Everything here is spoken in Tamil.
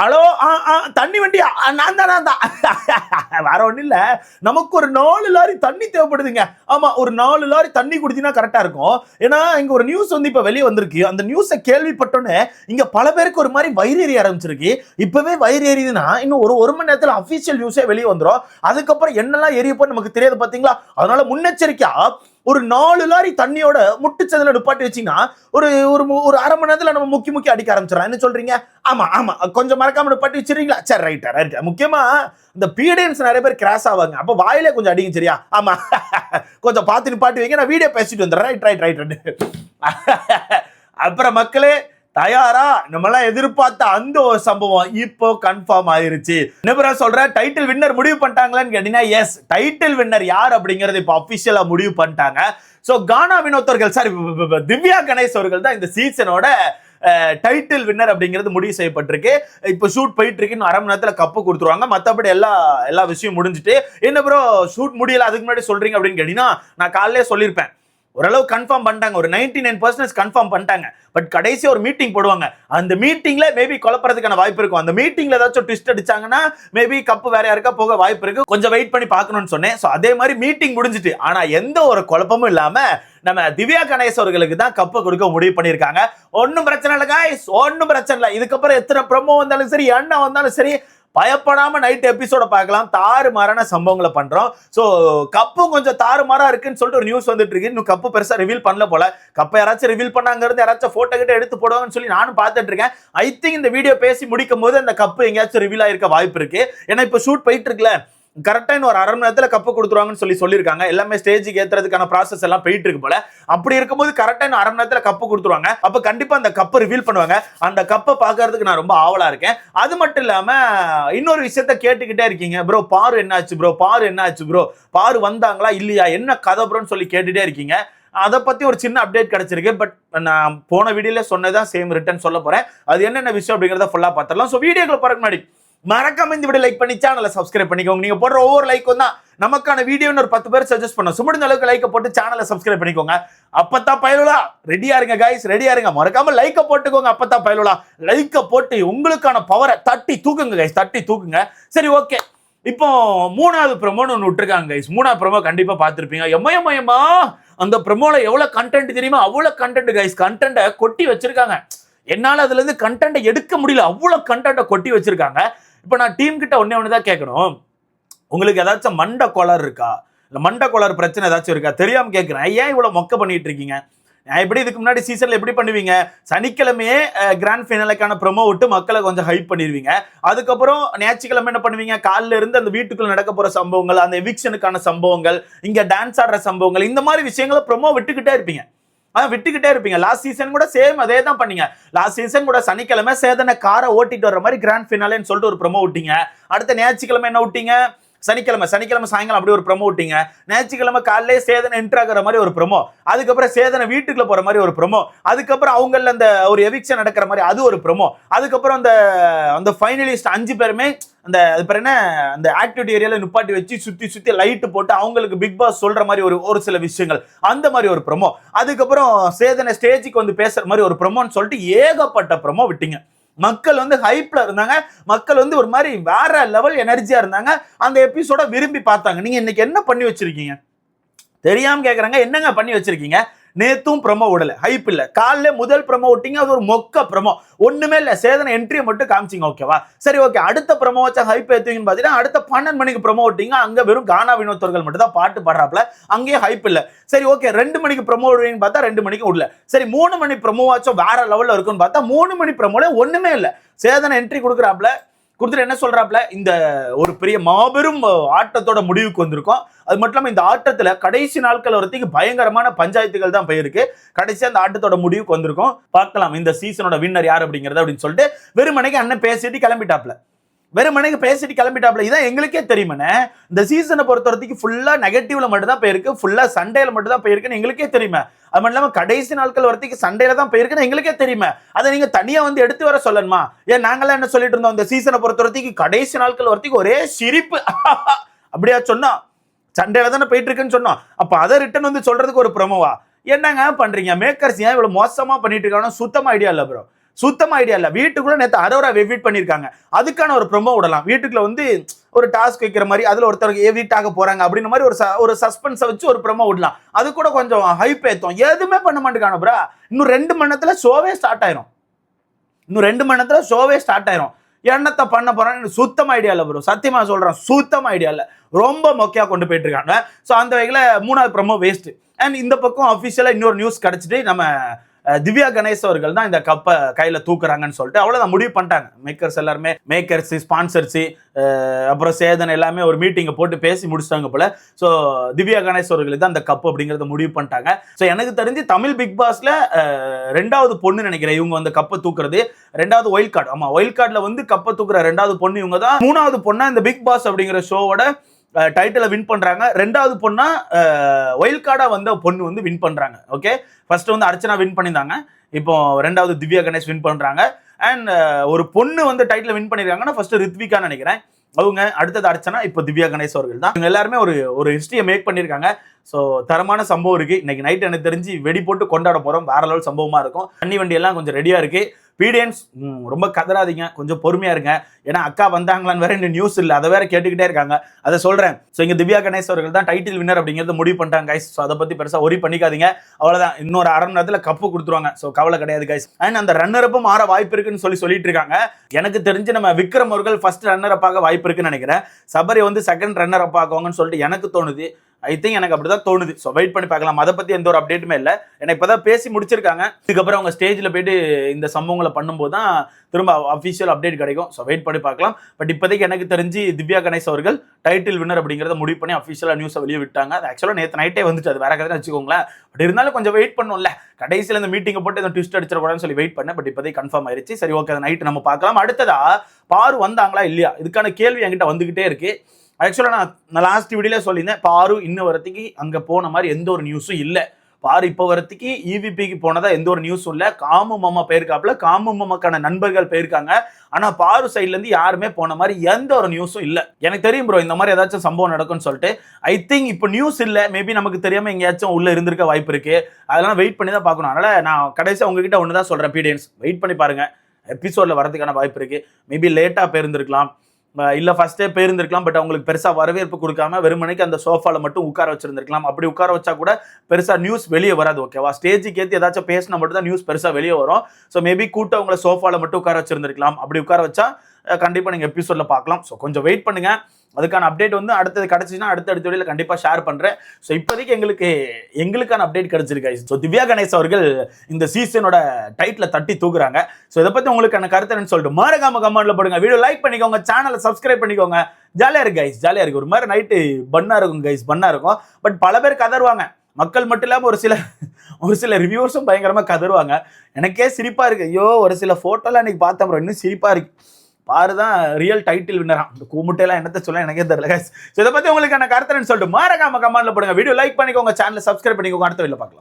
ஹலோ ஆ ஆ தண்ணி வண்டியா நான் தான் நான் தான். வேற ஒன்றும் இல்லை. நமக்கு ஒரு நாலு லாரி தண்ணி தேவைப்படுதுங்க. ஆமா ஒரு நாலு லாரி தண்ணி குடிச்சினா கரெக்டாக இருக்கும். ஏன்னா இங்க ஒரு நியூஸ் வந்து இப்போ வெளியே வந்திருக்கு. அந்த நியூஸை கேள்விப்பட்டோன்னே இங்க பல பேருக்கு ஒரு மாதிரி வயிறு எரிய ஆரம்பிச்சிருக்கு. இப்பவே வயிறு எறியுதுன்னா இன்னும் ஒரு ஒரு மணி நேரத்துல அஃபீஷியல் நியூஸே வெளியே வந்துரும். அதுக்கப்புறம் என்னெல்லாம் எரியப்போ நமக்கு தெரியாது பார்த்தீங்களா அதனால முன்னெச்சரிக்கையா ஒரு நாலு லாரி தண்ணியோட முட்டுச்சதுல நிப்பாட்டி வச்சீங்கன்னா ஒரு ஒரு ஒரு அரை மணி நேரத்தில் நம்ம முக்கி முக்கி அடிக்க ஆரம்பிச்சிடலாம். என்ன சொல்றீங்க? ஆமா ஆமா. கொஞ்சம் மறக்காம நிப்பாட்டி வச்சிருக்கீங்களா சரி ரைட்டா ரைட் முக்கியமா இந்த பீடியன்ஸ் நிறைய பேர் கிராஸ் ஆவாங்க. அப்போ வாயிலே கொஞ்சம் அடிங்க சரியா? ஆமா. கொஞ்சம் பார்த்து நிப்பாட்டி வைங்க. நான் வீடியோ பேசிட்டு வந்துடுறேன். ரைட் ரைட் ரைட் அப்புறம் மக்களே தயாரா? நம்மளாம் எதிர்பார்த்த அந்த ஒரு சம்பவம் இப்போ கன்ஃபார்ம் ஆயிருச்சு. என்ன சொல்ற? டைட்டில் வின்னர் முடிவு பண்ணிட்டாங்களான்னு கேட்டீங்கன்னா எஸ் டைட்டில் வின்னர் யார் அப்படிங்கறது இப்போ அபிஷியலா முடிவு பண்ணிட்டாங்க. ஸோ கானா வினோத்தர்கள் சார் சாரி திவ்யா கணேஷ் அவர்கள் தான் இந்த சீசனோட டைட்டில் வின்னர் அப்படிங்கிறது முடிவு செய்யப்பட்டிருக்கு. இப்போ ஷூட் போயிட்டு இருக்கு அரை மணி நேரத்தில் கப்பு கொடுத்துருவாங்க. மற்றபடி எல்லா எல்லா விஷயம் முடிஞ்சுட்டு என்ன ப்ரோ ஷூட் முடியல அதுக்கு முன்னாடி சொல்றீங்க அப்படின்னு கேட்டீங்கன்னா நான் காலையிலே சொல்லியிருப்பேன். ஓரளவு கன்ஃபார்ம் பண்ணிட்டாங்க. ஒரு நைன்டி நைன் பர்சன்டேஜ் கன்ஃபார்ம் பண்ணிட்டாங்க. பட் கடைசி ஒரு மீட்டிங் போடுவாங்க. அந்த மீட்டிங்ல மேபி குழப்பறதுக்கான வாய்ப்பு இருக்கும். அந்த மீட்டிங்ல ஏதாச்சும் ட்விஸ்ட் அடிச்சாங்கன்னா மேபி கப்பு வேற யாருக்கா போக வாய்ப்பு இருக்கு. கொஞ்சம் வெயிட் பண்ணி பார்க்கணும்னு சொன்னேன். ஸோ அதே மாதிரி மீட்டிங் முடிஞ்சிட்டு ஆனா எந்த ஒரு குழப்பமும் இல்லாம நம்ம திவ்யா கணேஷ் அவர்களுக்கு தான் கப்பை கொடுக்க முடிவு பண்ணியிருக்காங்க. ஒன்றும் பிரச்சனை இல்லை காய்ஸ் ஒன்றும் பிரச்சனை இல்லை. இதுக்கப்புறம் எத்தனை ப்ரொமோ வந்தாலும் சரி என்ன வந்தாலும் சரி பயப்படாம நைட் எபிசோட பார்க்கலாம். தாறுமாறான சம்பவங்களை பண்றோம். ஸோ கப்பும் கொஞ்சம் தாறுமாறாக இருக்குன்னு சொல்லிட்டு ஒரு நியூஸ் வந்துட்டு இருக்கு. இன்னும் கப்பு பெருசா ரிவீல் பண்ணல போல. கப்பை யாராச்சும் ரிவீல் பண்ணாங்கிறது யாராச்சும் போட்டோ கிட்ட எடுத்து போடுவாங்கன்னு சொல்லி நானும் பார்த்துட்டு இருக்கேன். ஐ திங்க் இந்த வீடியோ பேசி முடிக்கும் போது அந்த கப்பு எங்கேயாச்சும் ரிவீல் ஆயிருக்க வாய்ப்பு இருக்கு. ஏன்னா இப்போ ஷூட் போயிட்டு இருக்குல்ல. கரெக்டாக இன்னும் ஒரு அரை மணி நேரத்துல கப்பு கொடுத்துருவாங்கன்னு சொல்லி சொல்லியிருக்காங்க. எல்லாமே ஸ்டேஜுக்கு ஏற்றுறதுக்கான ப்ராசஸ் எல்லாம் போயிட்டு இருக்கு போல. அப்படி இருக்கும்போது கரெக்டாக இன்னும் அரை மணி கப்பு கொடுத்துருவாங்க. அப்போ கண்டிப்பாக அந்த கப்பை ரிவீல் பண்ணுவாங்க. அந்த கப்பை பார்க்கறதுக்கு நான் ரொம்ப ஆவலாக இருக்கேன். அது மட்டும் இல்லாமல் இன்னொரு விஷயத்த கேட்டுக்கிட்டே இருக்கீங்க. ப்ரோ பாரு என்னாச்சு ப்ரோ? பாரு என்னாச்சு ப்ரோ? பாரு வந்தாங்களா இல்லையா? என்ன கதை ப்ரோன்னு சொல்லி கேட்டுகிட்டே இருக்கீங்க. அதை பற்றி ஒரு சின்ன அப்டேட் கிடச்சிருக்கு. பட் நான் போன வீடியோவில் சொன்னதான் சேம் ரிட்டர்ன் சொல்ல போகிறேன் அது என்னென்ன விஷயம் அப்படிங்கிறத ஃபுல்லாக பார்த்துடலாம். ஸோ வீடியோக்களை போறதுக்கு முன்னாடி மறக்காம இந்த வீடியோ லைக் பண்ணி சேனலை சப்ஸ்கிரைப் பண்ணிக்கோங்க. நீங்க போடுற ஒவ்வொரு லைக்கும் தான் நமக்கான வீடியோன்னு ஒரு பத்து பேர் சஜஸ்ட் பண்ண சுமடிந்த அளவுக்கு லைக்கை போட்டு சேனலை சப்ஸ்கிரைப் பண்ணிக்கோங்க. அப்பத்தான் பயலுலா ரெடியா இருங்க கைஸ் ரெடியா இருங்க. மறக்காம லைக்கை போட்டுக்கோங்க அப்பத்தான் பயலுலா லைக்கை போட்டு உங்களுக்கான பவரை தட்டி தூக்குங்க கைஸ் தட்டி தூக்குங்க. சரி ஓகே இப்போ மூணாவது ப்ரமோன்னு ஒன்று விட்டுருக்காங்க கைஸ் மூணாவது ப்ரமோ கண்டிப்பா பார்த்துருப்பீங்க. எம்மா மயமா அந்த ப்ரமோல எவ்வளோ கண்டென்ட் தெரியுமா? அவ்வளோ கண்டென்ட் கைஸ் கண்டென்ட்டை கொட்டி வச்சிருக்காங்க. என்னால் அதுலேருந்து கண்டென்ட்டை எடுக்க முடியல. அவ்வளோ கண்டென்ட்டை கொட்டி வச்சிருக்காங்க. இப்போ நான் டீம் கிட்ட ஒன்னே ஒன்று தான் கேட்கணும். உங்களுக்கு ஏதாச்சும் மண்ட கோளாறு இருக்கா? இல்லை மண்ட கோளாறு பிரச்சனை ஏதாச்சும் இருக்கா? தெரியாமல் கேட்குறேன். ஏன் இவ்வளோ மொக்க பண்ணிட்டு இருக்கீங்க? நான் எப்படி இதுக்கு முன்னாடி சீசன்ல எப்படி பண்ணுவீங்க? சனிக்கிழமையே கிராண்ட் ஃபைனலுக்கான ப்ரொமோ விட்டு மக்களை கொஞ்சம் ஹைப் பண்ணிடுவீங்க. அதுக்கப்புறம் ஞாயிற்றுக்கிழமை என்ன பண்ணுவீங்க? காலைல இருந்து அந்த வீட்டுக்குள்ள நடக்க போற சம்பவங்கள் அந்த எவிக்ஷனுக்கான சம்பவங்கள் இங்க டான்ஸ் ஆடுற சம்பவங்கள் இந்த மாதிரி விஷயங்களை ப்ரொமோ விட்டுக்கிட்டே இருப்பீங்க. அதான் விட்டுக்கிட்டே இருப்பீங்க. லாஸ்ட் சீசன் கூட சேம் அதே தான் பண்ணீங்க. லாஸ்ட் சீசன் கூட சனிக்கிழமை சேதனை காரை ஓட்டிட்டு வர மாதிரி கிராண்ட் ஃபினாலேன்னு சொல்லிட்டு ஒரு ப்ரொமோ விட்டீங்க. அடுத்த ஞாயிற்றுக்கிழமை என்ன விட்டீங்க? சனிக்கிழமை சனிக்கிழமை சாயங்காலம் அப்படி ஒரு ப்ரமோ விட்டீங்க. ஞாயிற்றுக்கிழமை காலையிலே சேதனை என்ட்ராகிற மாதிரி ஒரு ப்ரமோ அதுக்கப்புறம் சேதனை வீட்டுக்குள்ள போற மாதிரி ஒரு ப்ரமோ அதுக்கப்புறம் அவங்கள அந்த ஒரு எவிக்ஷன் நடக்கிற மாதிரி அது ஒரு ப்ரமோ அதுக்கப்புறம் அந்த அந்த ஃபைனலிஸ்ட் அஞ்சு பேருமே அந்த அது பேர் என்ன? அந்த ஆக்டிவிட்டி ஏரியால நிப்பாட்டி வச்சு சுத்தி சுத்தி லைட் போட்டு அவங்களுக்கு பிக் பாஸ் சொல்ற மாதிரி ஒரு ஒரு சில விஷயங்கள். அந்த மாதிரி ஒரு ப்ரொமோ அதுக்கப்புறம் சேதனை ஸ்டேஜுக்கு வந்து பேசுற மாதிரி ஒரு ப்ரொமோன்னு சொல்லிட்டு ஏகப்பட்ட ப்ரொமோ விட்டீங்க. மக்கள் வந்து ஹைப்ல இருந்தாங்க. மக்கள் வந்து ஒரு மாதிரி வேற லெவல் எனர்ஜியா இருந்தாங்க. அந்த எபிசோட விரும்பி பார்த்தாங்க. நீங்க இன்னைக்கு என்ன பண்ணி வச்சிருக்கீங்க? தெரியாம கேக்குறாங்க. என்னங்க பண்ணி வச்சிருக்கீங்க? நேத்தும் ப்ரமோ விடல. ஹைப் இல்ல. காலைல முதல் ப்ரமோ விட்டீங்க அது ஒரு மொக்க ப்ரமோ ஒண்ணுமே இல்ல. சேதன என்ட்ரியை மட்டும் காமிச்சிங்க ஓகேவா சரி ஓகே அடுத்த ப்ரமோ வச்சா ஹைப் ஏத்துவீங்கன்னு பாத்தீங்கன்னா அடுத்த பன்னெண்டு மணிக்கு ப்ரமோ விட்டீங்க அங்க வெறும் கானா வினோத்தர்கள் மட்டும் தான் பாட்டு பாடுறாப்ல அங்கேயே ஹைப் இல்ல. சரி ஓகே ரெண்டு மணிக்கு ப்ரமோ விடுவீங்கன்னு பார்த்தா ரெண்டு மணிக்கு விடல. சரி மூணு மணி ப்ரொமோவாச்சும் வேற லெவல்ல இருக்குன்னு பார்த்தா மூணு மணி ப்ரமோல ஒண்ணுமே இல்ல. சேதன என்ட்ரி கொடுக்குறாப்ல கொடுத்துட்டு என்ன சொல்றாப்ல இந்த ஒரு பெரிய மாபெரும் ஆட்டத்தோட முடிவுக்கு வந்திருக்கோம். அது மட்டும் இல்லாமல் இந்த ஆட்டத்துல கடைசி நாட்கள் வரத்துக்கு பயங்கரமான பஞ்சாயத்துகள் தான் போயிருக்கு. கடைசி அந்த ஆட்டத்தோட முடிவுக்கு வந்திருக்கோம். பார்க்கலாம் இந்த சீசனோட வின்னர் யார் அப்படிங்கிறத அப்படின்னு சொல்லிட்டு வெறுமனைக்கு அண்ணன் பேசிட்டு கிளம்பிட்டாப்ல வெறுமனைக்கு பேசிட்டு கிளம்பிட்டாப்ல. இதான் எங்களுக்கே தெரியுமண்ணே? இந்த சீசனை பொறுத்த வரைக்கும் ஃபுல்லா நெகட்டிவ்ல மட்டும்தான் போயிருக்கு. ஃபுல்லாக சண்டேல மட்டும் தான் போயிருக்குன்னு எங்களுக்கே தெரியுமே. அது மட்டும் இல்லாமல் கடைசி நாட்கள் வரத்துக்கு சண்டேல தான் போயிருக்குன்னு எங்களுக்கே தெரியுமே. அதை நீங்க தனியா வந்து எடுத்து வர சொல்லணுமா? ஏன் நாங்களாம் என்ன சொல்லிட்டு இருந்தோம்? இந்த சீசனை பொறுத்த வரைக்கும் கடைசி நாட்கள் வரத்துக்கு ஒரே சிரிப்பு. அப்படியா சொன்னோம் சண்டேல தானே போயிட்டு இருக்குன்னு சொன்னோம். அப்ப அதை ரிட்டர்ன் வந்து சொல்றதுக்கு ஒரு ப்ரமோவா என்னங்க பண்றீங்க? மேக்கர்ஸ் ஏன் இவ்வளவு மோசமா பண்ணிட்டு இருக்கானோ சுத்தமா ஐடியா இல்ல ப்ரோ சுத்தமா ஐடியா இல்லை. வீட்டுக்குள்ள நேற்று அரோரா வெவிட் பண்ணியிருக்காங்க அதுக்கான ஒரு ப்ரொமோ விடலாம். வீட்டுக்குள்ள வந்து ஒரு டாஸ்க் வைக்கிற மாதிரி அதில் ஒருத்தருக்கு எவிட் ஆக போறாங்க அப்படின்ற மாதிரி ஒரு ச- ஒரு சஸ்பென்ஸை வச்சு ஒரு ப்ரொமோ விடலாம். அது கூட கொஞ்சம் ஹைப் ஏத்தும். எதுவுமே பண்ண மாட்டேங்கான ப்ரா இன்னும் ரெண்டு மணி நேரத்தில் ஷோவே ஸ்டார்ட் ஆயிரும். இன்னும் ரெண்டு மணி நேரத்தில் ஷோவே ஸ்டார்ட் ஆயிரும். என்னத்த பண்ண போறான்னு சுத்தம் ஐடியா இல்லை ப்ரோ சத்தியமா சொல்கிறேன் சுத்தம் ஐடியா இல்லை. ரொம்ப மொக்கையா கொண்டு போயிட்டு இருக்காங்க. ஸோ அந்த வகையில் மூணாவது ப்ரமோ வேஸ்ட்டு அண்ட் இந்த பக்கம் அஃபிஷியலாக இன்னொரு நியூஸ் கிடைச்சிட்டு நம்ம திவ்யா கணேஷ் அவர்கள் தான் இந்த கப்பை கையில் தூக்குறாங்கன்னு சொல்லிட்டு அவ்வளோதான் முடிவு பண்ணிட்டாங்க. மேக்கர்ஸ் எல்லாருமே மேக்கர்ஸு ஸ்பான்சர்ஸு அப்புறம் சேதன் எல்லாமே ஒரு மீட்டிங்கை போட்டு பேசி முடிச்சிட்டாங்க போல. ஸோ திவ்யா கணேஷ் அவர்களுக்கு தான் அந்த கப் அப்படிங்கிறத முடிவு பண்ணிட்டாங்க. ஸோ எனக்கு தெரிஞ்சு தமிழ் பிக் பாஸில் ரெண்டாவது பொண்ணு நினைக்கிறேன். இவங்க வந்து கப்பை தூக்குறது. ரெண்டாவது ஒயில் கார்டு ஆமாம் ஒயில் கார்டில் வந்து கப்பை தூக்குற ரெண்டாவது பொண்ணு இவங்க தான் மூணாவது பொண்ணாக இந்த பிக் பாஸ் அப்படிங்கிற ஷோவோட டைட்டிலை வின் பண்ணுறாங்க ரெண்டாவது பொண்ணா ஒயில் கார்டாக வந்த பொண்ணு வந்து வின் பண்ணுறாங்க ஓகே ஃபர்ஸ்ட் வந்து அர்ச்சனா வின் பண்ணியிருந்தாங்க. இப்போ ரெண்டாவது திவ்யா கணேஷ் வின் பண்ணுறாங்க அண்ட் ஒரு பொண்ணு வந்து டைட்டில் வின் பண்ணிருக்காங்கன்னா ஃபர்ஸ்ட் ரித்விகான்னு நினைக்கிறேன். அவங்க அடுத்தது அர்ச்சனா இப்போ திவ்யா கணேஷ் அவர்கள் தான். இவங்க எல்லாருமே ஒரு ஒரு ஹிஸ்டரியை மேக் பண்ணியிருக்காங்க. ஸோ தரமான சம்பவம் இருக்குது இன்னைக்கு நைட் எனக்கு தெரிஞ்சு வெடி போட்டு கொண்டாட போகிறோம் வேற லெவல் சம்பவமாக இருக்கும். தண்ணி வண்டியெல்லாம் கொஞ்சம் ரெடியாக இருக்குது பீடியன்ஸ் ரொம்ப கதறாதீங்க. கொஞ்சம் பொறுமையா இருங்க. ஏன்னா அக்கா வந்தாங்களான்னு வேற இன்னும் நியூஸ் இல்லை. அதை வேற கேட்டுக்கிட்டே இருக்காங்க. அதை சொல்றேன். ஸோ இங்க திவ்யா கணேஷ் அவர்கள் தான் டைட்டில் வின்னர் அப்படிங்கிறத முடிவு பண்ணிட்டாங்க கைஸ் ஸோ அதை பத்தி பெருசா ஒரி பண்ணிக்காதீங்க. அவ்வளவுதான். இன்னொரு அரை மணி கப்பு கொடுத்துருவாங்க. ஸோ கவலை கிடையாது கைஸ் அண்ட் அந்த ரன்னர் அப்பும் மாற வாய்ப்பு இருக்குன்னு சொல்லி சொல்லிட்டு இருக்காங்க. எனக்கு தெரிஞ்சு நம்ம விக்ரம் அவர்கள் ஃபர்ஸ்ட் ரன்னர் அப்பாக வாய்ப்பு இருக்குன்னு நினைக்கிறேன். சபரி வந்து செகண்ட் ரன்னர் அப் சொல்லிட்டு எனக்கு தோணுது. ஐ திங்க் எனக்கு அப்படிதான் தோணுது. ஸோ வெயிட் பண்ணி பார்க்கலாம். அதை பத்தி எந்த ஒரு அப்டேட்டுமே இல்லை. ஏன்னா இப்பதான் பேசி முடிச்சிருக்காங்க. இதுக்கப்புறம் அவங்க ஸ்டேஜ்ல போயிட்டு இந்த சம்பவங்களை பண்ணும்போது தான் திரும்ப அஃபிஷியல் அப்டேட் கிடைக்கும். ஸோ வெயிட் பண்ணி பார்க்கலாம். பட் இப்போதைக்கு எனக்கு தெரிஞ்சு திவ்யா கணேஷ் அவர்கள் டைட்டில் வின்னர் அப்படிங்கிறத முடிவு பண்ணி அஃபிஷியலாக நியூஸை வெளியே விட்டாங்க. அது ஆக்சுவலாக நேற்று நைட்டே வந்துச்சு. அது வேற கதை வச்சுக்கோங்களேன். பட் இருந்தாலும் கொஞ்சம் வெயிட் பண்ணும்ல. கடைசியில் இந்த மீட்டிங்கை போட்டு இந்த ட்விஸ்ட் அடிச்சிடக்கூடாதுன்னு சொல்லி வெயிட் பண்ணேன். பட் இப்போதைக்கு கன்ஃபார்ம் ஆயிடுச்சு சரி ஓகே நைட் நம்ம பார்க்கலாம். அடுத்ததா பாரு வந்தாங்களா இல்லையா? இதுக்கான கேள்வி என்கிட்ட வந்துகிட்டே இருக்குது ஆக்சுவலாக நான் நான் லாஸ்ட் வீடியோல சொல்லியிருந்தேன் பாரு இன்ன வரத்துக்கு அங்கே போன மாதிரி எந்த ஒரு நியூஸும் இல்லை. பாரு இப்போ வரத்துக்கு இவிபிக்கு போனதா எந்த ஒரு நியூஸும் இல்லை. காமு மாமா போயிருக்காப்புல காமு மாமாக்கான நண்பர்கள் போயிருக்காங்க. ஆனால் பாரு சைட்லேருந்து யாருமே போன மாதிரி எந்த ஒரு நியூஸும் இல்லை. எனக்கு தெரியும் ப்ரோ இந்த மாதிரி ஏதாச்சும் சம்பவம் நடக்கும்னு சொல்லிட்டு. ஐ திங்க் இப்போ நியூஸ் இல்லை. மேபி நமக்கு தெரியாமல் எங்கேயாச்சும் உள்ளே இருந்திருக்க வாய்ப்பு இருக்குது அதெல்லாம் வெயிட் பண்ணி தான் பார்க்கணும். அதனால் நான் கடைசியாக உங்ககிட்ட ஒன்று தான் சொல்கிறேன் பீடியன்ஸ் வெயிட் பண்ணி பாருங்கள் எபிசோடில் வரதுக்கான வாய்ப்பு இருக்குது மேபி லேட்டாக போயிருந்துருக்கலாம். இல்லை ஃபஸ்ட்டே போயிருந்திருக்கலாம் பட் அவங்களுக்கு பெருசா வரவேற்பு கொடுக்காம வெறுமனைக்கு அந்த சோஃபால மட்டும் உட்கார வச்சிருந்திருக்கலாம். அப்படி உட்கார வச்சா கூட பெருசா நியூஸ் வெளியே வராது ஓகேவா ஸ்டேஜுக்கு ஏற்றி ஏதாச்சும் பேசினா மட்டும் தான் நியூஸ் பெருசாக வெளியே வரும். ஸோ மேபி கூட்டவங்களை சோஃபாவில் மட்டும் உட்கார வச்சிருந்திருக்கலாம். அப்படி உட்கார வச்சா கண்டிப்பாக நீங்கள் எபிசோடில் பார்க்கலாம். ஸோ கொஞ்சம் வெயிட் பண்ணுங்கள் அதுக்கான அப்டேட் வந்து அடுத்தது கிடைச்சிச்சுன்னா அடுத்த அடுத்த வீடியோல கண்டிப்பாக ஷேர் பண்ணுறேன் ஸோ இப்போதைக்கு எங்களுக்கு எங்களுக்கான அப்டேட் கிடைச்சிருக்கு ஸோ திவ்யா கணேஷ் அவர்கள் இந்த சீசனோட டைட்டில் தட்டி தூக்குறாங்க. ஸோ இதை பற்றி உங்களுக்கான கருத்து என்னன்னு சொல்லிட்டு மறக்காம கமெண்ட்டில் போடுங்க. வீடியோ லைக் பண்ணிக்கோங்க சேனலை சப்ஸ்கிரைப் பண்ணிக்கோங்க. ஜாலியாக இருக்கு கைஸ் ஜாலியாக இருக்கு. ஒரு மாதிரி நைட்டு பண்ணாக இருக்கும் கைஸ் பண்ணாக இருக்கும். பட் பல பேர் கதருவாங்க. மக்கள் மட்டும் இல்லாமல் ஒரு சில ஒரு சில ரிவ்யூவர்ஸும் பயங்கரமாக கதருவாங்க. எனக்கே சிரிப்பாக இருக்கு. ஐயோ ஒரு சில ஃபோட்டோலாம் இன்னைக்கு பார்த்தேன் இன்னும் சிரிப்பாக இருக்குது பாரு தான் ரியல் டைட்டில் வின்னரா இந்த கூமுட்டையெல்லாம் என்னத்த சொல்ல எனக்கே தெரியல guys. ஸோ இதை பற்றி உங்களுக்கான கருத்துன்னு சொல்லிட்டு மாறக்காம கமெண்ட்ல போடுங்க. வீடியோ லைக் பண்ணிக்கோங்க சேனலை சப்ஸ்கிரைப் பண்ணிக்கோங்க. அடுத்த வீடியோ பார்க்கலாம்.